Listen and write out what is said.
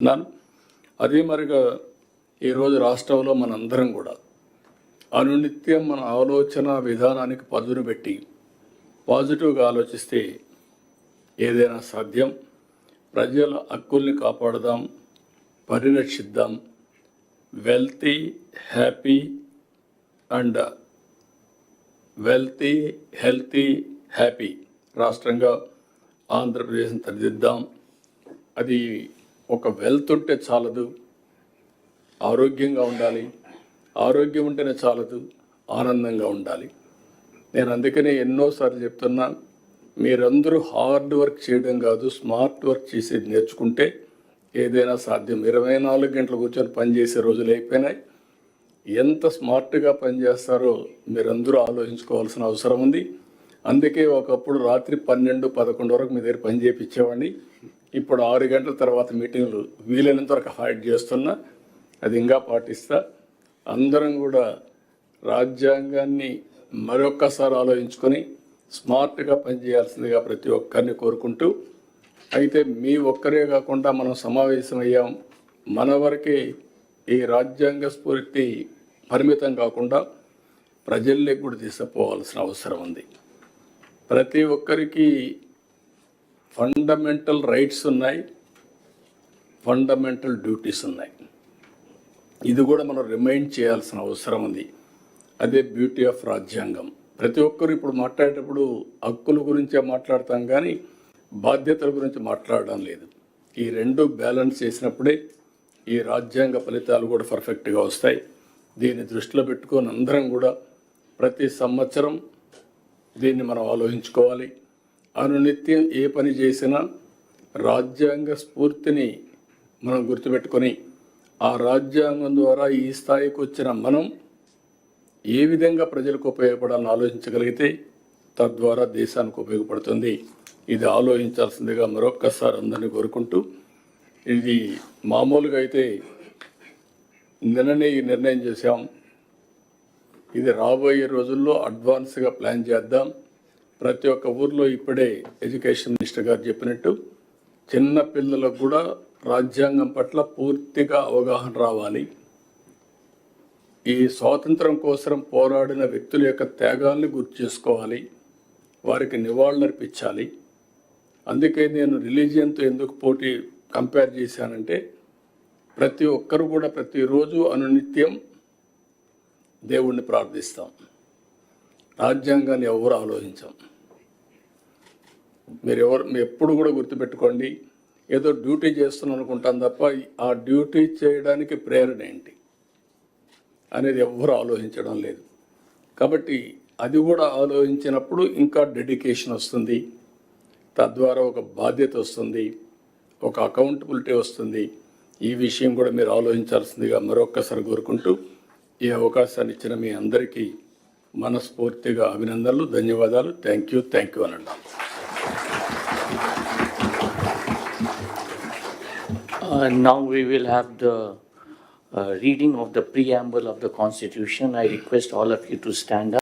ఉన్నాను అదే మరిగా ఈరోజు రాష్ట్రంలో మనందరం కూడా అనునిత్యం మన ఆలోచన విధానానికి పదును పెట్టి పాజిటివ్గా ఆలోచిస్తే ఏదైనా సాధ్యం ప్రజల హక్కుల్ని కాపాడదాం పరిరక్షిద్దాం. Wealthy happy and wealthy healthy happy రాష్ట్రంగా ఆంధ్రప్రదేశ్ని తరిదిద్దాం అది ఒక వెల్త్ ఉంటే చాలదు ఆరోగ్యంగా ఉండాలి ఆరోగ్యం ఉంటేనే చాలదు ఆనందంగా ఉండాలి. నేను అందుకనే ఎన్నోసార్లు చెప్తున్నా మీరందరూ హార్డ్ వర్క్ చేయడం కాదు స్మార్ట్ వర్క్ చేసేది నేర్చుకుంటే ఏదైనా సాధ్యం. ఇరవై నాలుగు గంటలు కూర్చొని పనిచేసే రోజులు అయిపోయినాయి. ఎంత స్మార్ట్గా పనిచేస్తారో మీరందరూ ఆలోచించుకోవాల్సిన అవసరం ఉంది. అందుకే ఒకప్పుడు రాత్రి పన్నెండు పదకొండు వరకు మీ దగ్గర పని చేయించేవాడిని ఇప్పుడు ఆరు గంటల తర్వాత మీటింగ్లు వీలైనంత వరకు హాయిడ్ చేస్తున్నా అది ఇంకా పాటిస్తా. అందరం కూడా రాజ్యాంగాన్ని మరొక్కసారి ఆలోచించుకొని స్మార్ట్గా పనిచేయాల్సిందిగా ప్రతి ఒక్కరిని కోరుకుంటూ అయితే మీ ఒక్కరే కాకుండా మనం సమావేశమయ్యాం మన వరకే ఈ రాజ్యాంగ స్ఫూర్తి పరిమితం కాకుండా ప్రజల్లోకి కూడా తీసుకుపోవాల్సిన అవసరం ఉంది. ప్రతి ఒక్కరికి ఫండమెంటల్ రైట్స్ ఉన్నాయి ఫండమెంటల్ డ్యూటీస్ ఉన్నాయి. ఇది కూడా మనం రిమైండ్ చేయాల్సిన అవసరం ఉంది. అదే బ్యూటీ ఆఫ్ రాజ్యాంగం. ప్రతి ఒక్కరు ఇప్పుడు మాట్లాడేటప్పుడు హక్కుల గురించే మాట్లాడతాం కానీ బాధ్యతల గురించి మాట్లాడడం లేదు. ఈ రెండు బ్యాలెన్స్ చేసినప్పుడే ఈ రాజ్యాంగ ఫలితాలు కూడా పర్ఫెక్ట్గా వస్తాయి. దీన్ని దృష్టిలో పెట్టుకొని అందరం కూడా ప్రతి సంవత్సరం దీన్ని మనం ఆలోచించుకోవాలి. అనునిత్యం ఏ పని చేసినా రాజ్యాంగ స్ఫూర్తిని మనం గుర్తుపెట్టుకొని ఆ రాజ్యాంగం ద్వారా ఈ స్థాయికి వచ్చిన మనం ఏ విధంగా ప్రజలకు ఉపయోగపడాలని ఆలోచించగలిగితే తద్వారా దేశానికి ఉపయోగపడుతుంది. ఇది ఆలోచించాల్సిందిగా మరొక్కసారి అందరినీ కోరుకుంటూ ఇది మామూలుగా అయితే నిన్ననే ఈ నిర్ణయం చేశాం. ఇది రాబోయే రోజుల్లో అడ్వాన్స్గా ప్లాన్ చేద్దాం. ప్రతి ఒక్క ఊర్లో ఇప్పుడే ఎడ్యుకేషన్ మినిస్టర్ గారు చెప్పినట్టు చిన్న పిల్లలకు కూడా రాజ్యాంగం పట్ల పూర్తిగా అవగాహన రావాలి. ఈ స్వాతంత్రం కోసం పోరాడిన వ్యక్తుల యొక్క త్యాగాల్ని గుర్తు చేసుకోవాలి. వారికి నివాళులర్పించాలి అందుకే నేను రిలీజియన్తో ఎందుకు పోటీ కంపేర్ చేశానంటే ప్రతి ఒక్కరు కూడా ప్రతిరోజు అనునిత్యం దేవుణ్ణి ప్రార్థిస్తాం. రాజ్యాంగాన్ని ఎవరు ఆలోచించాం? మీరు ఎవరు మీరు ఎప్పుడు కూడా గుర్తుపెట్టుకోండి ఏదో డ్యూటీ చేస్తున్నాం అనుకుంటాం తప్ప ఆ డ్యూటీ చేయడానికి ప్రేరణ ఏంటి అనేది ఎవ్వరు ఆలోచించడం లేదు. కాబట్టి అది కూడా ఆలోచించినప్పుడు ఇంకా డెడికేషన్ వస్తుంది తద్వారా ఒక బాధ్యత వస్తుంది ఒక అకౌంటబిలిటీ వస్తుంది. ఈ విషయం కూడా మీరు ఆలోచించాల్సిందిగా మరొక్కసారి కోరుకుంటూ ఈ అవకాశాన్ని ఇచ్చిన మీ అందరికీ మనస్ఫూర్తిగా అభినందనలు ధన్యవాదాలు. థ్యాంక్ యూ థ్యాంక్ యూ అనండి. Now we will have the reading of the preamble of the constitution I request all of you to stand